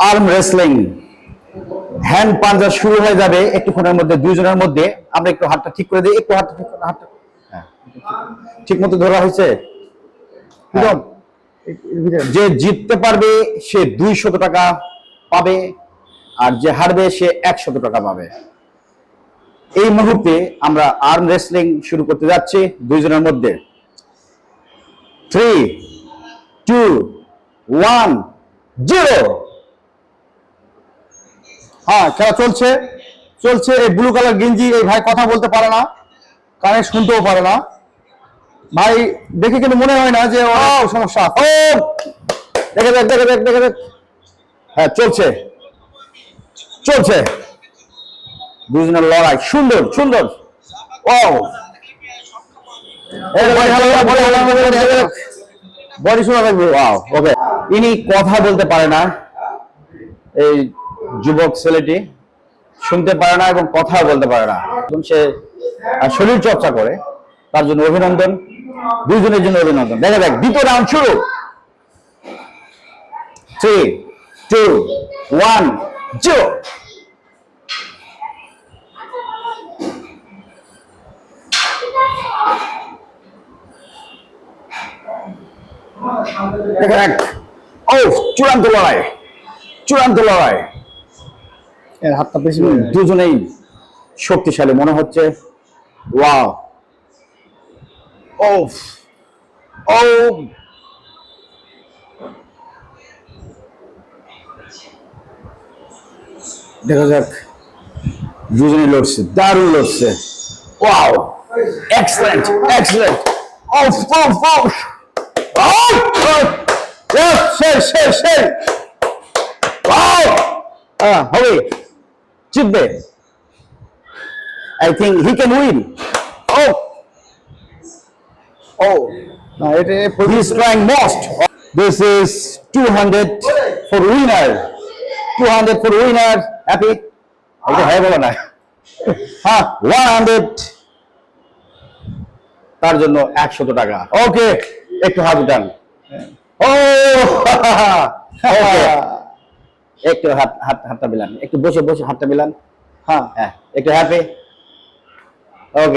Arm wrestling. Hand পাঞ্জা শুরু হয়ে যাবে একটুক্ষণের মধ্যে দুইজনের মধ্যে। আমরা একটু হাতটা ঠিক করে দিই একটু হাতটা ঠিক করে হাতটা হ্যাঁ। ঠিক মতো ধরা হয়েছে? হ্যাঁ। যে জিততে পারবে সে দুইশত টাকা পাবে আর যে হারবে সে একশত টাকা পাবে। এই মুহূর্তে আমরা আর্ম রেসলিং শুরু করতে যাচ্ছি দুইজনের মধ্যে। থ্রি টু ওয়ান জিরো হ্যাঁ খেলা চলছে। চলছে এই ব্লু কালার গেঞ্জি এই ভাই কথা বলতে পারে না কানে শুনতেও পারে না। ভাই দেখে কিন্তু মনে হয় না যে ও সমস্যা ও দেখে দেখ দেখে দেখ দেখে দেখ। হ্যাঁ চলছে। চলছে। দুজনের লড়াই সুন্দর সুন্দর। ও। বডি শোনা থাকবে ওকে। ইনি কথা বলতে পারে না। এই যুবক ছেলেটি শুনতে পারে না এবং কথাও বলতে পারে না। এবং সে শরীর চর্চা করে, তার জন্য অভিনন্দন, দুইজনের জন্য অভিনন্দন। দেখা যাক, দ্বিতীয় রাউন্ড শুরু। থ্রি টু ওয়ান জিরো ও চূড়ান্ত লড়াই চূড়ান্ত লড়াই। এর হাতটা বেশি দুজনেই শক্তিশালী মনে হচ্ছে। ওয়াও। ও ও দেখা যাক। দুজনেই লড়ছে। দারুণ লড়ছে। Wow. Excellent excellent off off off সেই সেই সেই ওয়াও। আহ, হবে। জিতবে I think he can win. Oh, oh, না এটা he's trying most. This is 200 for winner. 200 for winner. Happy? এটা হ্যাঁ বলো না হ্যাঁ 100 তার জন্য একশত টাকা ওকে একটু হাত উঠান ও একটু হাত হাত হাতটা মিলান। একটু বসে বসে হাতটা মিলান। হ্যাঁ। হ্যাঁ একটু হ্যাপি ওকে